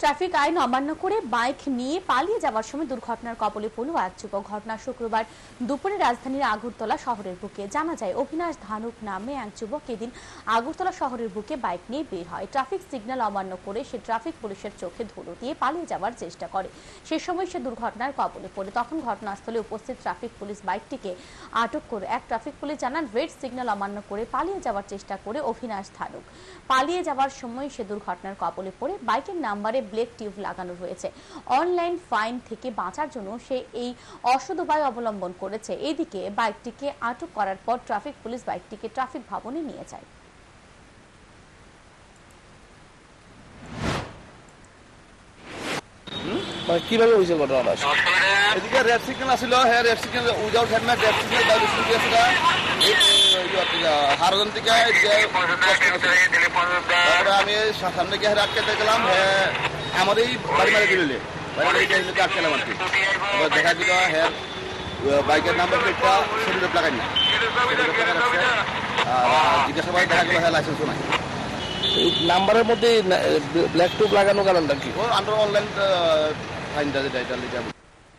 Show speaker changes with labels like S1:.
S1: Traffic আইন অমান্য করে বাইক নিয়ে পালিয়ে যাওয়ার সময় দুর্ঘটনার কবলে পড়ল এক যুবক ঘটনা শুক্রবার দুপুরে রাজধানীর আগরতলা শহরের বুকে। জানা যায় অভিনাশ ধানুক নামে এক যুবক এদিন আগরতলা শহরের বুকে বাইক নিয়ে বের হয়। ট্রাফিক সিগন্যাল অমান্য করে সে ট্রাফিক পুলিশের চোখে ধুলো দিয়ে পালিয়ে যাওয়ার চেষ্টা করে। সে সময় সে দুর্ঘটনার কবলে পড়ে। তখন ঘটনাস্থলে উপস্থিত ট্রাফিক পুলিশ বাইকটিকে আটক করে এক ট্রাফিক পুলিশ জানান, রেড সিগন্যাল অমান্য করে পালিয়ে যাওয়ার চেষ্টা করে অভিনাশ ধানুক। পালিয়ে যাওয়ার সময় সে দুর্ঘটনার কবলে পড়ে। বাইকের নাম্বারে ব্লেক টিউব লাগানো রয়েছে। অনলাইন ফাইন থেকে বাঁচার জন্য সে এই অসৎ উপায় অবলম্বন করেছে। এদিকে বাইকটিকে আটক করার পর ট্রাফিক পুলিশ বাইকটিকে ট্রাফিক ভবনে নিয়ে যায়।
S2: মানে কীভাবে হয়েছে ঘটনাটা?
S3: এদিকে রেড সিগন্যাল আছিল সেই red signal without helmet red signal scooty হারজন থেকে আমি সামনে গিয়ে আটকে দেখলাম হ্যাঁ আমারই বাড়ি মারি দিলে বাড়ি মারি দিয়ে হেলমেটে আটকেলাম আর কি। এবার দেখা দিল হ্যাঁ বাইকের নাম্বার প্লেটটা না রাখছে। আর জিজ্ঞাসাবাদ দেখা গেল হ্যাঁ লাইসেন্সও নাই।
S2: এই নাম্বারের মধ্যে ব্ল্যাক টুপ লাগানো কারণটা কি?
S3: ও আন্ডার অনলাইন ফাইনটা যেটা এটা লিখে